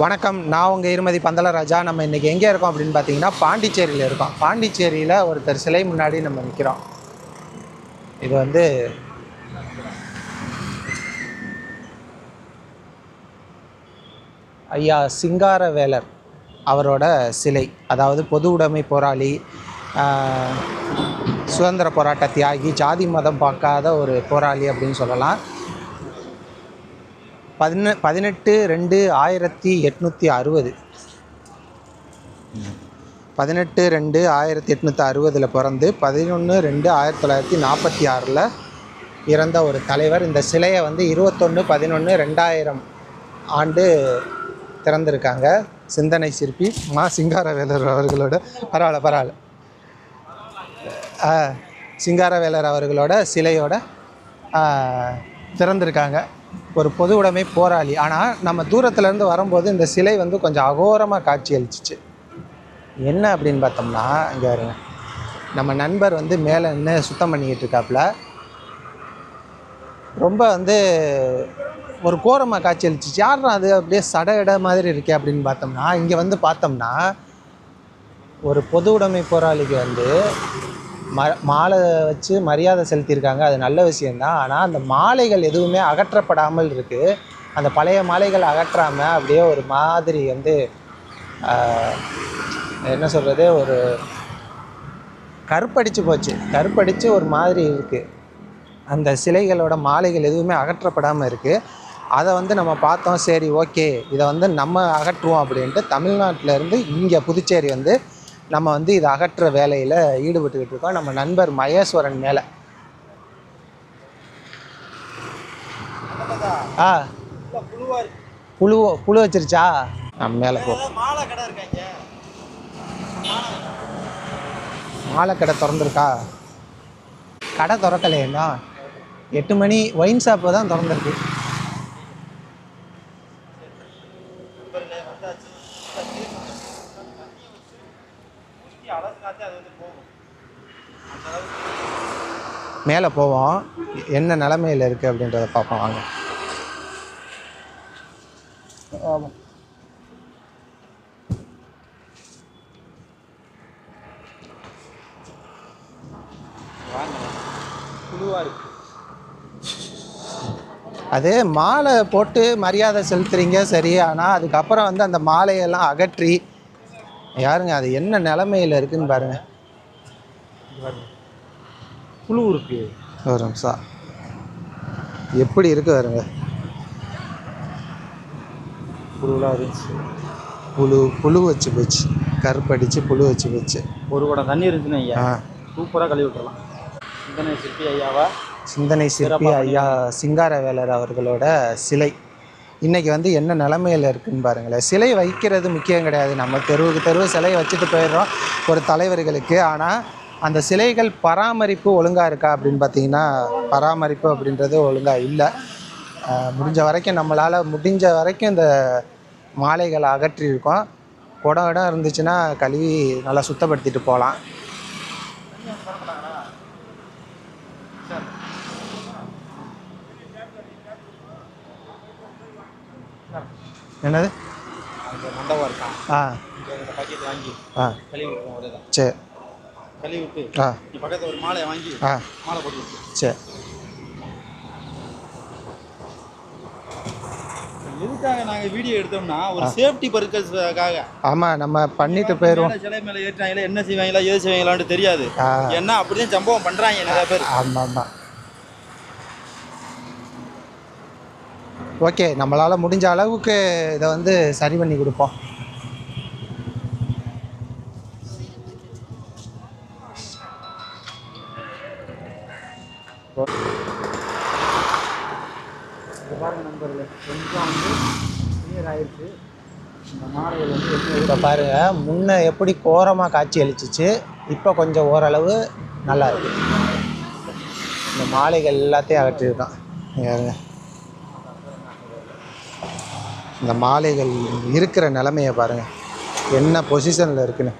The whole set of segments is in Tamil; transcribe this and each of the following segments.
வணக்கம். நான் உங்கள் இருமதி பந்தலராஜா நம்ம இன்றைக்கி எங்கே இருக்கோம் அப்படின்னு பார்த்தீங்கன்னா பாண்டிச்சேரியில் இருக்கோம். பாண்டிச்சேரியில் ஒருத்தர் சிலை முன்னாடி நம்ம நிற்கிறோம் இது வந்து ஐயா சிங்காரவேலர் அவரோட சிலை. அதாவது பொது உடைமை போராளி சுதந்திர போராட்ட தியாகி ஜாதி மதம் பார்க்காத ஒரு போராளி அப்படின்னு சொல்லலாம். பதினெ பதினெட்டு ரெண்டு ஆயிரத்தி எட்நூற்றி அறுபது. பதினெட்டு ரெண்டு ஆயிரத்தி எட்நூற்றி அறுபதில் பிறந்து பதினொன்று ரெண்டு ஆயிரத்தி தொள்ளாயிரத்தி நாற்பத்தி ஆறில் இறந்த ஒரு தலைவர். இந்த சிலையை வந்து இருபத்தொன்று பதினொன்று ரெண்டாயிரம் ஆண்டு திறந்திருக்காங்க. சிந்தனை சிற்பி மா. சிங்காரவேலர் அவர்களோட பரவாயில்ல பரவாயில்ல. சிங்காரவேலர் அவர்களோட சிலையோட திறந்திருக்காங்க. ஒரு பொது உடைமை போராளி. ஆனால் நம்ம தூரத்துலேருந்து வரும்போது இந்த சிலை வந்து கொஞ்சம் அகோரமாக காட்சி அளிச்சிச்சு என்ன அப்படின்னு பார்த்தோம்னா இங்கே பாருங்க. நம்ம நண்பர் வந்து மேலே நின்று சுத்தம் பண்ணிக்கிட்டு இருக்காப்புல. ரொம்ப வந்து ஒரு கோரமாக காட்சி அளிச்சிச்சு யாரும் அது? அப்படியே சட இட மாதிரி இருக்கே அப்படின்னு பார்த்தோம்னா இங்கே வந்து பார்த்தோம்னா ஒரு பொது உடைமை போராளிக்கு வந்து ம மாலை வச்சு மரியாதை செலுத்தியிருக்காங்க. அது நல்ல விஷயந்தான் ஆனால் அந்த மாலைகள் எதுவுமே அகற்றப்படாமல் இருக்குது அந்த பழைய மாலைகள் அகற்றாமல் அப்படியே ஒரு மாதிரி வந்து என்ன சொல்கிறது ஒரு கருப்படிச்சு போச்சு. கருப்படிச்சு ஒரு மாதிரி இருக்குது அந்த சிலைகளோட மாலைகள் எதுவுமே அகற்றப்படாமல் இருக்குது அதை வந்து நம்ம பார்த்தோம். சரி ஓகே. இதை வந்து நம்ம அகற்றுவோம் அப்படின்ட்டு தமிழ்நாட்டிலேருந்து இங்கே புதுச்சேரி வந்து நம்ம வந்து இதை அகற்ற வேலையில் ஈடுபட்டுக்கிட்டு இருக்கோம். நம்ம நண்பர் மகேஸ்வரன் மேலே. ஆ. புழு புழு வச்சிருச்சா? நம்ம மேலே போ. மாலை கடை மாலை கடை திறந்துருக்கா? கடை திறக்கலையா எட்டு மணி ஒயின் ஷாப்பு தான் திறந்துருக்கு. அலசினாத்தே அது வந்து போகும் மேலே போவோம். என்ன நிலமையில் இருக்குது அப்படின்றத பார்ப்போம் வாங்க. அது மாலை போட்டு மரியாதை செலுத்துறீங்க சரி. ஆனால் அதுக்கப்புறம் வந்து அந்த மாலையெல்லாம் அகற்றி யாருங்க அது என்ன நிலமையில் இருக்குன்னு பாருங்க. புழு இருக்கு. ஒரு நிமிஷம். எப்படி இருக்கு பாருங்க. புழுவெலாம் இருந்துச்சு. புழு புழு வச்சு போச்சு. கருப்படிச்சு புழு வச்சு போச்சு. ஒரு குடம் தண்ணி இருந்துச்சுன்னு ஐயா சூப்பராக கழுவி விட்டுறலாம். சிந்தனை சிற்பி ஐயாவா? சிந்தனை சிற்பி ஐயா சிங்காரவேலர் அவர்களோட சிலை. இன்றைக்கி வந்து என்ன நிலமையில் இருக்குன்னு பாருங்களேன். சிலை வைக்கிறது முக்கியம் கிடையாது. நம்ம தெருவுக்கு தெருவு சிலையை வச்சுட்டு போயிடுறோம் ஒரு தலைவர்களுக்கு. ஆனால் அந்த சிலைகள் பராமரிப்பு ஒழுங்காக இருக்கா அப்படின்னு பார்த்தீங்கன்னா பராமரிப்பு அப்படின்றது ஒழுங்காக இல்லை. முடிஞ்ச வரைக்கும் நம்மளால் முடிஞ்ச வரைக்கும் இந்த மாலைகளை அகற்றியிருக்கோம் குடம் இடம் இருந்துச்சுன்னா கழுவி நல்லா சுத்தப்படுத்திட்டு போகலாம். என்னது? மண்டபம் இருக்கான் ஆ. பக்கெட் வாங்கி ஆ. கழுவி விட்டுருவோம் சரி கழுவி விட்டு ஆ. நீ பக்கத்தில் ஒரு மாலையை வாங்கி ஆ. மாலை போட்டு சரி எதுக்காக நாங்கள் வீடியோ எடுத்தோம்னா ஒரு சேஃப்டி பர்பஸ்க்காக ஆமாம் நம்ம பண்ணிட்டு போயிடுவோம் சிலை மேலே ஏற்றாங்களா என்ன செய்வாங்களா ஏது செய்வாங்களான்னு தெரியாது. ஆ. ஏன்னா அப்படிதான் சம்பவம் பண்ணுறாங்க நிறைய பேர். ஆமாம் ஆமாம். ஓகே நம்மளால் முடிஞ்ச அளவுக்கு இதை வந்து சரி பண்ணி கொடுப்போம். இந்த மாலைகள் இப்போ பாருங்க முன்ன எப்படி கோரமாக காட்சி அளிச்சிச்சு இப்போ கொஞ்சம் ஓரளவு நல்லா இருக்கு. இந்த மாலைகள் எல்லாத்தையும் அகற்றிருக்கான். இங்கே இந்த மாலைகள் இருக்கிற நிலமையை பாருங்க. என்ன பொசிஷனில் இருக்குன்னு.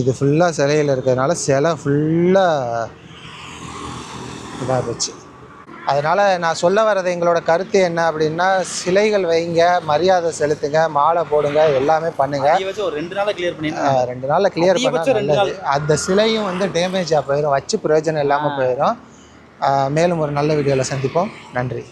இது ஃபுல்லாக சிலையில் இருக்கிறதுனால சிலை ஃபுல்லாக இதாக போச்சு. அதனால் நான் சொல்ல வர்றது எங்களோட கருத்து என்ன அப்படின்னா சிலைகள் வைங்க மரியாதை செலுத்துங்க மாலை போடுங்க எல்லாமே பண்ணுங்க. ரெண்டு கிளியர் நாளில் கிளியர் பண்ணால் ரெண்டு அந்த சிலையும் வந்து டேமேஜாக போயிடும் வச்சு பிரயோஜனம் இல்லாமல் போயிடும் மேலும் ஒரு நல்ல வீடியோவில் சந்திப்போம். நன்றி.